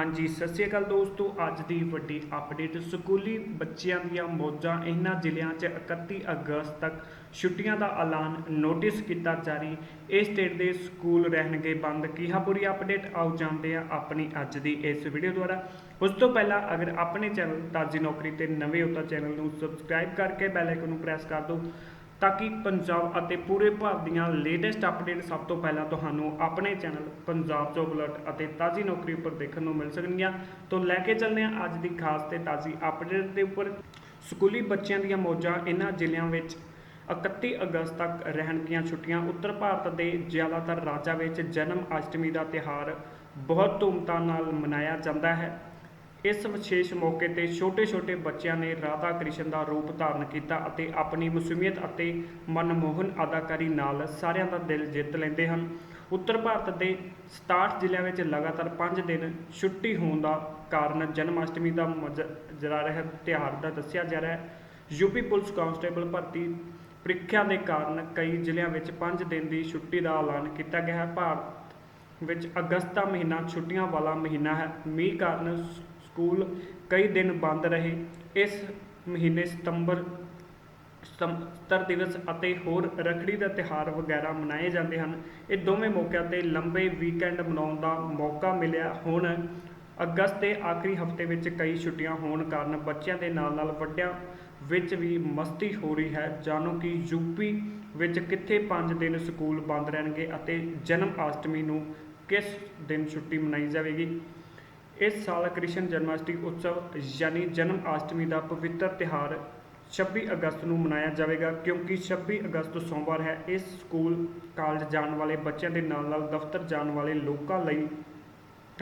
ਹਾਂਜੀ, ਸਤਿ ਸ਼੍ਰੀ ਅਕਾਲ ਦੋਸਤੋ। ਅੱਜ ਦੀ ਵੱਡੀ ਅਪਡੇਟ ਸਕੂਲੀ ਬੱਚਿਆਂ ਦੀਆਂ ਮੌਜਾਂ। ਇਹਨਾਂ ਜ਼ਿਲ੍ਹਿਆਂ 'ਚ 31 ਅਗਸਤ ਤੱਕ ਛੁੱਟੀਆਂ ਦਾ ਐਲਾਨ ਨੋਟਿਸ ਕੀਤਾ ਜਾਰੀ ਇਸ ਸਟੇਟ ਦੇ ਸਕੂਲ ਰਹਿਣਗੇ ਬੰਦ। ਕੀ ਹਾਂ, ਪੂਰੀ ਅਪਡੇਟ ਆਓ ਜਾਣਦੇ ਆ ਆਪਣੀ ਅੱਜ ਦੀ ਇਸ ਵੀਡੀਓ ਦੁਆਰਾ। ਉਸ ਤੋਂ ਪਹਿਲਾਂ ਅਗਰ ਆਪਣੇ ਚੈਨਲ ਤਾਜੀ ਨੌਕਰੀ ਤੇ ਨਵੇਂ ਹੋ ਤਾਂ ਚੈਨਲ ਨੂੰ ਸਬਸਕ੍ਰਾਈਬ ਕਰਕੇ ਬੈਲ ਆਈਕਨ ਨੂੰ ਪ੍ਰੈਸ ਕਰ ਦਿਓ। ਤਾਂ ਕਿ ਪੰਜਾਬ ਅਤੇ ਪੂਰੇ ਭਾਰਤ ਦੀਆਂ ਲੇਟੈਸਟ ਅਪਡੇਟ ਸਭ ਤੋਂ ਪਹਿਲਾਂ ਤੁਹਾਨੂੰ ਆਪਣੇ ਚੈਨਲ ਪੰਜਾਬ ਜੋਬ ਅਲਰਟ ਅਤੇ ਤਾਜੀ ਨੌਕਰੀ ਉੱਪਰ ਦੇਖਣ ਨੂੰ ਮਿਲ ਸਕਣਗੀਆਂ। ਤੋਂ ਲੈ ਕੇ ਚੱਲਦੇ ਹਾਂ ਅੱਜ ਦੀ ਖਾਸ ਤੇ ਤਾਜੀ ਅਪਡੇਟ ਦੇ ਉੱਪਰ। ਸਕੂਲੀ ਬੱਚਿਆਂ ਦੀਆਂ ਮੌਜਾਂ ਇਹਨਾਂ ਜ਼ਿਲ੍ਹਿਆਂ ਵਿੱਚ 31 ਅਗਸਤ ਤੱਕ ਰਹਿਣਗੀਆਂ ਛੁੱਟੀਆਂ। ਉੱਤਰ ਭਾਰਤ ਦੇ ਜ਼ਿਆਦਾਤਰ ਰਾਜਾਂ ਵਿੱਚ ਜਨਮ ਅਸ਼ਟਮੀ ਦਾ ਤਿਹਾਰ ਬਹੁਤ ਧੂਮਧਾਮ ਨਾਲ ਮਨਾਇਆ ਜਾਂਦਾ ਹੈ। ਇਸ ਵਿਸ਼ੇਸ਼ ਮੌਕੇ ਤੇ ਛੋਟੇ-ਛੋਟੇ ਬੱਚਿਆਂ ਨੇ ਰਾਧਾ ਕ੍ਰਿਸ਼ਨ ਦਾ ਰੂਪ ਧਾਰਨ ਕੀਤਾ ਅਤੇ ਆਪਣੀ ਮਾਸੂਮੀਅਤ ਅਤੇ ਮਨਮੋਹਨ ਅਦਾਕਾਰੀ ਨਾਲ ਸਾਰਿਆਂ ਦਾ ਦਿਲ ਜਿੱਤ ਲੈਂਦੇ ਹਨ। ਉੱਤਰ ਭਾਰਤ ਦੇ 67 ਜ਼ਿਲ੍ਹਿਆਂ ਵਿੱਚ ਲਗਾਤਾਰ 5 ਦਿਨ ਛੁੱਟੀ ਹੋਣ ਦਾ ਕਾਰਨ ਜਨਮ ਅਸ਼ਟਮੀ ਦਾ ਮਜਰਾ ਰਿਹਾ ਤਿਉਹਾਰ ਦਾ ਦੱਸਿਆ ਜਾ ਰਿਹਾ ਹੈ। ਯੂਪੀ ਪੁਲਿਸ ਕਾਂਸਟੇਬਲ ਭਰਤੀ ਪ੍ਰੀਖਿਆ ਦੇ ਕਾਰਨ ਕਈ ਜ਼ਿਲ੍ਹਿਆਂ ਵਿੱਚ 5 ਦਿਨ ਦੀ ਛੁੱਟੀ ਦਾ ਐਲਾਨ ਕੀਤਾ ਗਿਆ ਹੈ। ਭਾਰਤ ਵਿੱਚ ਅਗਸਤ ਦਾ ਮਹੀਨਾ ਛੁੱਟੀਆਂ ਵਾਲਾ ਮਹੀਨਾ ਹੈ। ਮੀਂਹ ਕਾਰਨ ਸਕੂਲ ਕਈ ਦਿਨ ਬੰਦ ਰਹੇ। ਇਸ ਮਹੀਨੇ ਸਤੰਬਰ ਸਤੰਤਰ ਦਿਵਸ ਅਤੇ ਹੋਰ ਰੱਖੜੀ ਦਾ ਤਿਹਾਰ ਵਗੈਰਾ ਮਨਾਏ ਜਾਂਦੇ ਹਨ। ਇਹ ਦੋਵੇਂ ਮੌਕਿਆਂ ਤੇ ਲੰਬੇ ਵੀਕਐਂਡ ਮਨਾਉਣ ਦਾ ਮੌਕਾ ਮਿਲਿਆ। ਹੁਣ ਅਗਸਤ ਦੇ ਆਖਰੀ ਹਫ਼ਤੇ ਵਿੱਚ ਕਈ ਛੁੱਟੀਆਂ ਹੋਣ ਕਾਰਨ ਬੱਚਿਆਂ ਦੇ ਨਾਲ ਨਾਲ ਵੱਡਿਆਂ ਵਿੱਚ ਵੀ ਮਸਤੀ ਹੋ ਰਹੀ ਹੈ। ਜਾਣੋ ਕਿ ਯੂਪੀ ਵਿੱਚ ਕਿੱਥੇ 5 ਦਿਨ ਸਕੂਲ ਬੰਦ ਰਹਿਣਗੇ ਅਤੇ ਜਨਮ ਅਸ਼ਟਮੀ ਨੂੰ ਕਿਸ ਦਿਨ ਛੁੱਟੀ ਮਨਾਈ ਜਾਵੇਗੀ? ਇਸ ਸਾਲ ਕ੍ਰਿਸ਼ਨ ਜਨਮਾਸ਼ਟਮੀ ਉਤਸਵ, ਯਾਨੀ ਜਨਮ ਅਸ਼ਟਮੀ ਦਾ ਪਵਿੱਤਰ ਤਿਹਾਰ 26 ਅਗਸਤ ਨੂੰ ਮਨਾਇਆ ਜਾਵੇਗਾ ਕਿਉਂਕਿ 26 ਅਗਸਤ ਸੋਮਵਾਰ ਹੈ। ਇਸ ਸਕੂਲ ਕਾਲਜ ਜਾਣ ਵਾਲੇ ਬੱਚਿਆਂ ਦੇ ਨਾਲ ਨਾਲ ਦਫ਼ਤਰ ਜਾਣ ਵਾਲੇ ਲੋਕਾਂ ਲਈ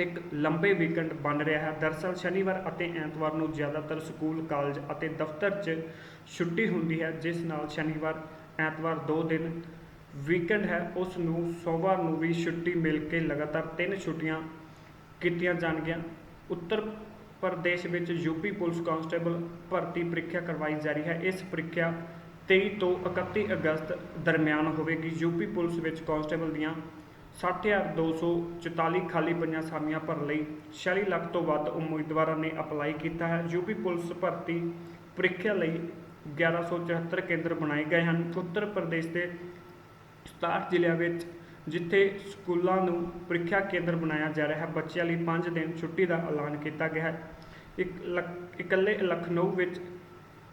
ਇੱਕ ਲੰਬੇ ਵੀਕਐਂਡ ਬਣ ਰਿਹਾ ਹੈ। ਦਰਅਸਲ ਸ਼ਨੀਵਾਰ ਅਤੇ ਐਤਵਾਰ ਨੂੰ ਜ਼ਿਆਦਾਤਰ ਸਕੂਲ, ਕਾਲਜ ਅਤੇ ਦਫ਼ਤਰ 'ਚ ਛੁੱਟੀ ਹੁੰਦੀ ਹੈ, ਜਿਸ ਨਾਲ ਸ਼ਨੀਵਾਰ, ਐਤਵਾਰ ਦੋ ਦਿਨ ਵੀਕਐਂਡ ਹੈ। ਉਸ ਨੂੰ, ਸੋਮਵਾਰ ਨੂੰ ਵੀ ਛੁੱਟੀ ਮਿਲ ਕੇ ਲਗਾਤਾਰ ਤਿੰਨ ਛੁੱਟੀਆਂ ਕੀਤੀਆਂ ਜਾਣਗੀਆਂ। ਉੱਤਰ ਪ੍ਰਦੇਸ਼ ਵਿੱਚ ਯੂਪੀ ਪੁਲਿਸ ਕਾਂਸਟੇਬਲ ਭਰਤੀ ਪ੍ਰੀਖਿਆ ਕਰਵਾਈ ਜਾ ਰਹੀ ਹੈ। ਇਸ ਪ੍ਰੀਖਿਆ 23 ਤੋਂ 31 ਅਗਸਤ ਦਰਮਿਆਨ ਹੋਵੇਗੀ। ਯੂਪੀ ਪੁਲਿਸ ਵਿੱਚ ਕਾਂਸਟੇਬਲ ਦੀਆਂ 60244 ਖਾਲੀ ਪਈਆਂ ਅਸਾਮੀਆਂ ਭਰਨ ਲਈ 46 ਲੱਖ ਤੋਂ ਵੱਧ ਉਮੀਦਵਾਰਾਂ ਨੇ ਅਪਲਾਈ ਕੀਤਾ ਹੈ। ਯੂਪੀ ਪੁਲਿਸ ਭਰਤੀ ਪ੍ਰੀਖਿਆ ਲਈ 1174 ਕੇਂਦਰ ਬਣਾਏ ਗਏ ਹਨ। ਉੱਤਰ ਪ੍ਰਦੇਸ਼ ਦੇ 67 ਜ਼ਿਲ੍ਹਿਆਂ ਵਿੱਚ ਜਿੱਥੇ ਸਕੂਲਾਂ ਨੂੰ ਪ੍ਰੀਖਿਆ ਕੇਂਦਰ ਬਣਾਇਆ ਜਾ ਰਿਹਾ ਹੈ। ਬੱਚਿਆਂ ਲਈ 5 ਦਿਨ ਛੁੱਟੀ ਦਾ ਐਲਾਨ ਕੀਤਾ ਗਿਆ ਹੈ। ਇੱਕ ਲਖ- ਇਕੱਲੇ ਲਖਨਊ ਵਿੱਚ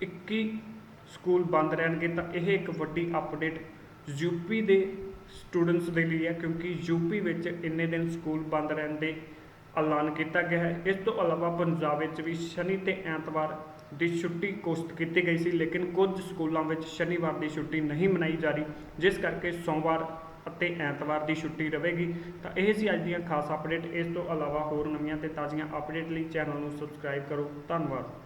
21 ਸਕੂਲ ਬੰਦ ਰਹਿਣਗੇ ਤਾਂ ਇਹ ਇੱਕ ਵੱਡੀ ਅਪਡੇਟ ਯੂਪੀ ਦੇ ਸਟੂਡੈਂਟਸ ਦੇ ਲਈ ਹੈ, ਕਿਉਂਕਿ ਯੂਪੀ ਵਿੱਚ ਇੰਨੇ ਦਿਨ ਸਕੂਲ ਬੰਦ ਰਹਿਣ ਦੇ ਐਲਾਨ ਕੀਤਾ ਗਿਆ ਹੈ। ਇਸ ਤੋਂ ਇਲਾਵਾ ਪੰਜਾਬ ਵਿੱਚ ਵੀ ਸ਼ਨੀ ਤੇ ਐਤਵਾਰ ਦੀ ਛੁੱਟੀ ਘੋਸ਼ਿਤ ਕੀਤੀ ਗਈ ਸੀ, ਲੇਕਿਨ ਕੁਝ ਸਕੂਲਾਂ ਵਿੱਚ ਸ਼ਨੀਵਾਰ ਦੀ ਛੁੱਟੀ ਨਹੀਂ ਮਨਾਈ ਜਾ ਰਹੀ, ਜਿਸ ਕਰਕੇ ਸੋਮਵਾਰ ਅਤੇ ਐਤਵਾਰ ਦੀ ਛੁੱਟੀ ਰਹੇਗੀ। ਤਾਂ ਇਹ ਸੀ ਅੱਜ ਦੀਆਂ ਖਾਸ ਅਪਡੇਟ ਇਸ ਤੋਂ ਇਲਾਵਾ ਹੋਰ ਨਵੀਆਂ ਤੇ ਤਾਜ਼ੀਆਂ ਅਪਡੇਟ ਲਈ ਚੈਨਲ ਨੂੰ ਸਬਸਕ੍ਰਾਈਬ ਕਰੋ। ਧੰਨਵਾਦ।